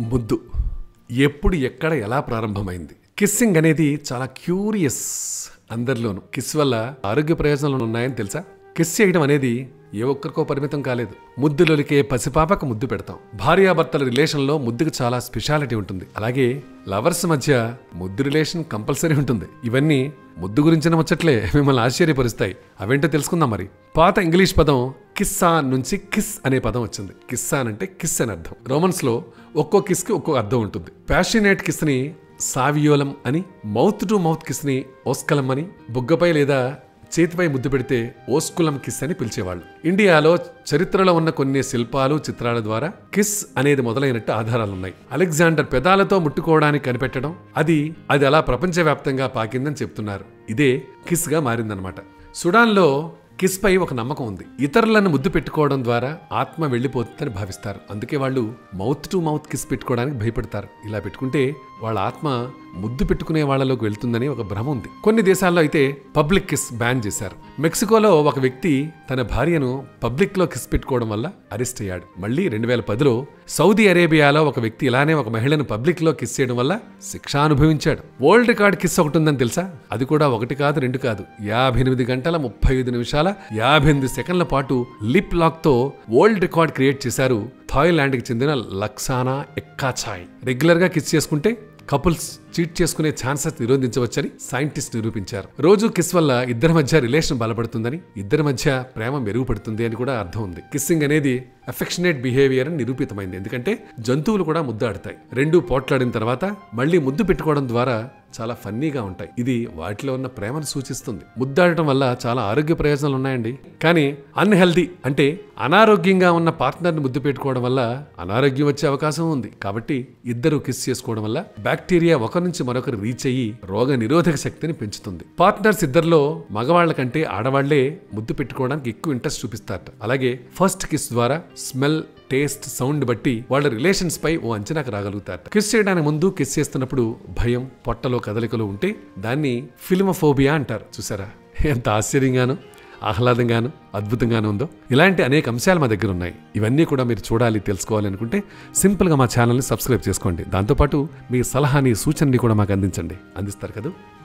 ముద్దు. ఎప్పుడు ఎక్కడ ఎలా ప్రారంభమైంది? కిస్సింగ్ అనేది చాలా క్యూరియస్ అందరిలోనూ. కిస్ వల్ల ఆరోగ్య ప్రయోజనాలు ఉన్నాయని తెలుసా? కిస్ చేయడం అనేది ఏ ఒక్కరికో పరిమితం కాలేదు. ముద్దులొలికే పసిపాపకు ముద్దు పెడతాం. భార్యాభర్తల రిలేషన్లో ముద్దుకు చాలా స్పెషాలిటీ ఉంటుంది. అలాగే లవర్స్ మధ్య ముద్దు రిలేషన్ కంపల్సరీ ఉంటుంది. ఇవన్నీ ముద్దు గురించిన ముచ్చట్లే మిమ్మల్ని ఆశ్చర్యపరుస్తాయి. అవేంటో తెలుసుకుందాం మరి. పాత ఇంగ్లీష్ పదం కిస్సా నుంచి కిస్ అనే పదం వచ్చింది. కిస్సా అంటే కిస్ అని అర్థం. రోమన్స్లో ఒక్కో కిస్కి ఒక్కో అర్థం ఉంటుంది. ప్యాషనేట్ కిస్ని సావియోలం అని మౌత్ టు మౌత్ కిస్ని ఓస్కలం అని బుగ్గపై లేదా చేతిపై ముద్దు పెడితే ఓస్కులం కిస్ అని పిలిచేవాళ్ళు. ఇండియాలో చరిత్రలో ఉన్న కొన్ని శిల్పాలు చిత్రాల ద్వారా కిస్ అనేది మొదలైనట్టు ఆధారాలున్నాయి. అలెగ్జాండర్ పెదాలతో ముట్టుకోవడానికి కనిపెట్టడం అది అది అలా ప్రపంచవ్యాప్తంగా పాకిందని చెప్తున్నారు. ఇదే కిస్గా మారిందనమాట సుడాన్లో కిస్పై ఒక నమ్మకం ఉంది. ఇతరులను ముద్దు పెట్టుకోవడం ద్వారా ఆత్మ వెళ్ళిపోతుందని భావిస్తారు. అందుకే వాళ్ళు మౌత్ టు మౌత్ కిస్ పెట్టుకోవడానికి భయపడతారు. ఇలా పెట్టుకుంటే వాళ్ళ ఆత్మ ముద్దు పెట్టుకునే వాళ్ళలోకి వెళ్తుందని ఒక భ్రమ ఉంది. కొన్ని దేశాల్లో అయితే పబ్లిక్ కిస్ బ్యాన్ చేశారు. మెక్సికోలో ఒక వ్యక్తి తన భార్యను పబ్లిక్లో కిస్ పెట్టుకోవడం వల్ల అరెస్ట్ అయ్యాడు. మళ్ళీ రెండు వేల పదిలో సౌదీ అరేబియాలో ఒక వ్యక్తి ఇలానే ఒక మహిళను పబ్లిక్లో కిస్ చేయడం వల్ల శిక్ష అనుభవించాడు. వరల్డ్ రికార్డ్ కిస్ ఒకటి ఉందని తెలుసా? అది కూడా ఒకటి కాదు రెండు కాదు. యాభై ఎనిమిది గంటల ముప్పై ఐదు నిమిషాల యాభై ఎనిమిది సెకండ్ల పాటు లిప్ లాక్తో వరల్డ్ రికార్డ్ క్రియేట్ చేశారు థాయిలాండ్కి చెందిన లక్సానా ఎక్కాచాయ్. రెగ్యులర్గా కిస్ చేసుకుంటే couples చీట్ చేసుకునే ఛాన్సెస్ నిరోధించవచ్చని సైంటిస్ట్ నిరూపించారు. రోజు కిస్ వల్ల ఇద్దరి మధ్య రిలేషన్ బలపడుతుందని ఇద్దరి మధ్య ప్రేమ మెరుగుపడుతుంది అని కూడా అర్థం ఉంది. కిస్సింగ్ అనేది అఫెక్షనేట్ బిహేవియర్ అని నిరూపితమైంది. ఎందుకంటే జంతువులు కూడా ముద్దాడతాయి. రెండు పోట్లాడిన తర్వాత మళ్ళీ ముద్దు పెట్టుకోవడం ద్వారా చాలా ఫన్నీగా ఉంటాయి. ఇది వాటిలో ఉన్న ప్రేమను సూచిస్తుంది. ముద్దాడటం వల్ల చాలా ఆరోగ్య ప్రయోజనాలు ఉన్నాయండి. కానీ అన్హెల్దీ అంటే అనారోగ్యంగా ఉన్న పార్ట్నర్ని ముద్దు పెట్టుకోవడం వల్ల అనారోగ్యం వచ్చే అవకాశం ఉంది. కాబట్టి ఇద్దరు కిస్ చేసుకోవడం వల్ల బ్యాక్టీరియా ఒకరి నుంచి మరొకరు రీచ్ అయ్యి రోగ నిరోధక శక్తిని పెంచుతుంది. పార్ట్నర్స్ ఇద్దరిలో మగవాళ్ళ కంటే ఆడవాళ్ళే ముద్దు పెట్టుకోవడానికి ఎక్కువ ఇంట్రెస్ట్ చూపిస్తారట. అలాగే ఫస్ట్ కిస్ ద్వారా స్మెల్ టేస్ట్ సౌండ్ బట్టి వాళ్ళ రిలేషన్స్ పై ఓ అంచనాకు రాగలుగుతారట. కిస్ చేయడానికి ముందు కిస్ చేస్తున్నప్పుడు భయం పొట్టలో కదలికలు ఉంటే దాన్ని ఫిల్మఫోబియా అంటారు. చూసారా? ఎంత ఆశ్చర్యంగాను! ఆహ్లాదంగాను అద్భుతంగాను ఉందో? ఇలాంటి అనేక అంశాలు మా దగ్గర ఉన్నాయి. ఇవన్నీ కూడా మీరు చూడాలి తెలుసుకోవాలి అనుకుంటే సింపుల్గా మా ఛానల్ని సబ్స్క్రైబ్ చేసుకోండి. దాంతోపాటు మీ సలహాని సూచనని కూడా మాకు అందించండి. అందిస్తారు కదా?